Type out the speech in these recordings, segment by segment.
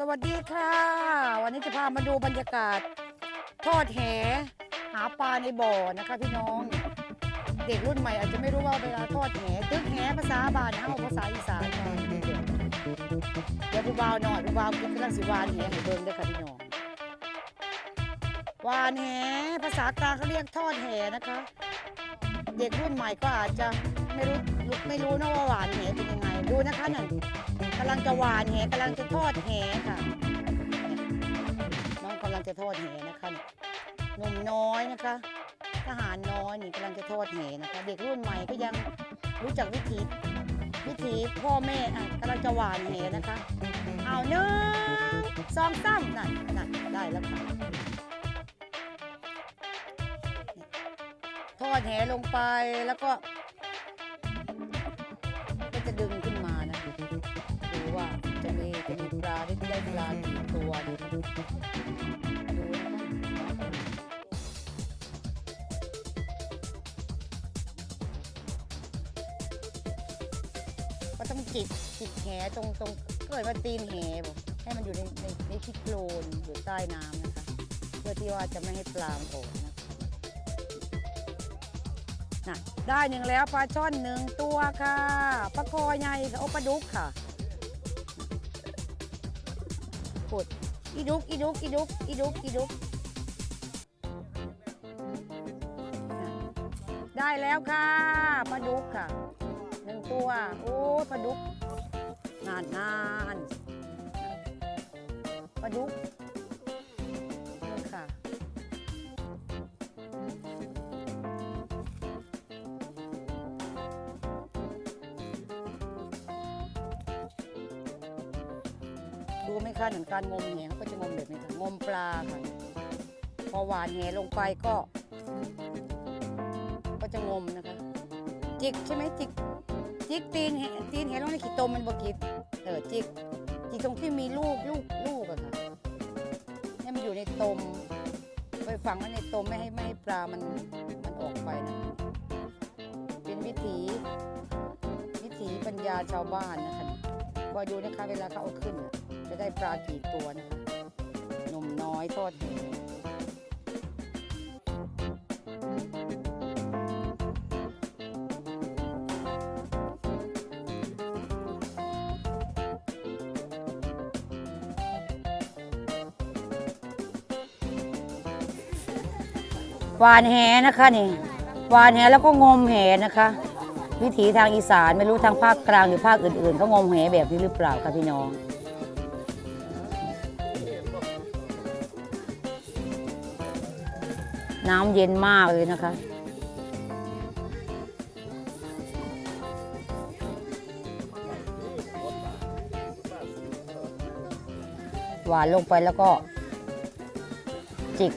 สวัสดีค่ะ วันนี้จะพามาดูบรรยากาศ ทอดแห หาปลาในบ่อนะคะ พี่น้อง เด็กรุ่นใหม่อาจจะไม่รู้ว่าเวลาทอดแหตึกแหภาษาบานเฮาภาษาอีสานค่ะเดี๋ยวผู้บ่าวหน่อยผู้บ่าวกินกำลังสิวานแหให้เบิ่งเด้อค่ะพี่น้องวานแหภาษากลางเขาเรียกทอดแหนะคะ เด็กรุ่นใหม่ก็อาจจะไม่รู้ไม่รู้นะว่าหวานแหเป็นยังไงดูนะคะนั่น กำลังจะหวานแหกำลังจะทอดแหค่ะน้องกำลังจะทอดแหนะคะหนุ่มน้อยนะคะ ทหารน้อยนี่กำลังจะทอดแหนะคะ เด็กรุ่นใหม่ก็ยังรู้จักวิธีวิธีพ่อแม่อะกำลังจะหวานแหนะคะเอาหนึ่งสองสามนั่นนั่นได้แล้วค่ะทอดแหลงไปแล้วก็ ลาได้ได้ปลากี่ตัวดูก็ต้องจิกจิกแหตรงตรงเกิดว่าตีนแหบอกให้มันอยู่ในในในที่โคลนอยู่ใต้น้ำนะคะ เพื่อที่ว่าจะไม่ให้ปลามันออกนะน่ะได้หนึ่งแล้วปลาช่อนหนึ่งตัวค่ะปลาคอใหญ่ค่ะโอปลาดุกค่ะ ปุดอีดุกอีดุกอีดุกอีดุกอีดุกได้แล้วค่ะปลาดุกค่ะหนึ่งตัว โอ้ปลาดุกนานนานปลาดุก ดูไหมคะเหมือนการงมแหเขาก็จะงมแบบนี้ค่ะงมปลาค่ะพอหวานแหลงไปก็ ก็จะงมนะคะ จิกใช่ไหมจิกจิกตีนแหตีนแหลงในขีดตมมันบกิดเออจิกจิกตรงที่มีลูกลูกลูกอะค่ะให้มันอยู่ในตมไปฝังไว้ในตมไม่ให้ไม่ให้ปลามันมันออกไปนะคะเป็นวิถีวิถีปัญญาชาวบ้านนะคะคอยดูนะคะเวลาเขาเอาขึ้นนะ จะได้ปลากี่ตัวนะคะหนุ่มน้อยทอดแหหวานแหนะคะนี่หวานแหแล้วก็งมแหนะคะ วิถีทางอีสานไม่รู้ทางภาคกลางหรือภาคอื่นๆเขางมแหแบบนี้หรือเปล่าคะพี่น้อง น้ำเย็นมากเลยนะคะหวานลงไปแล้วก็ จิก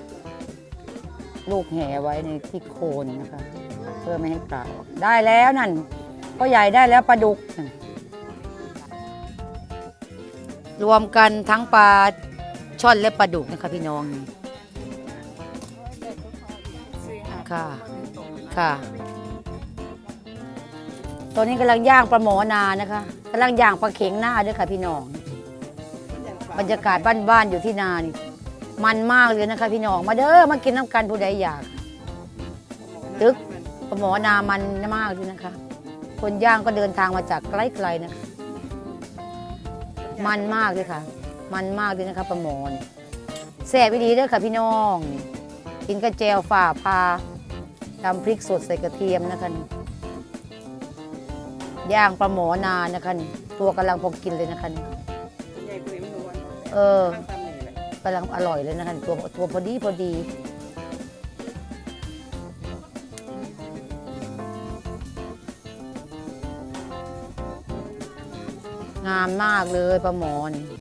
ลูกแห่ไว้ในที่โคนนะคะ เพื่อไม่ให้ปลาออกได้แล้วนั่นก็ใหญ่ได้แล้วปลาดุก รวมกันทั้งปลาช่อนและปลาดุกนะคะพี่น้องนี่ ค่ะ ค่ะตัวนี้กำลังย่างปลาหมอนานะคะกำลังย่างปลาเข็งหน้าด้วยค่ะพี่น้อง บรรยากาศบ้านๆอยู่ที่นานี่มันมากเลยนะคะ พี่น้อง มาเด้อมากินน้ำกันผู้ใดอยากตึกปลาหมอนามันมากเลยนะคะ คนย่างก็เดินทางมาจากไกลๆนะคะ มันมากเลยค่ะ มันมากเลยนะคะปลาหมอนี่แซ่บดีเด้อค่ะพี่น้องกินกระเจวฝ่าพา ตำพริกสดใส่กระเทียมนะคะนี่ย่างปลาหมอนานะคะนี่ตัวกำลังพอกินเลยนะคะนี่เออกำลังอร่อยเลยนะคะนี่ตัวตัวพอดีพอดีงามมากเลยปลาหมอน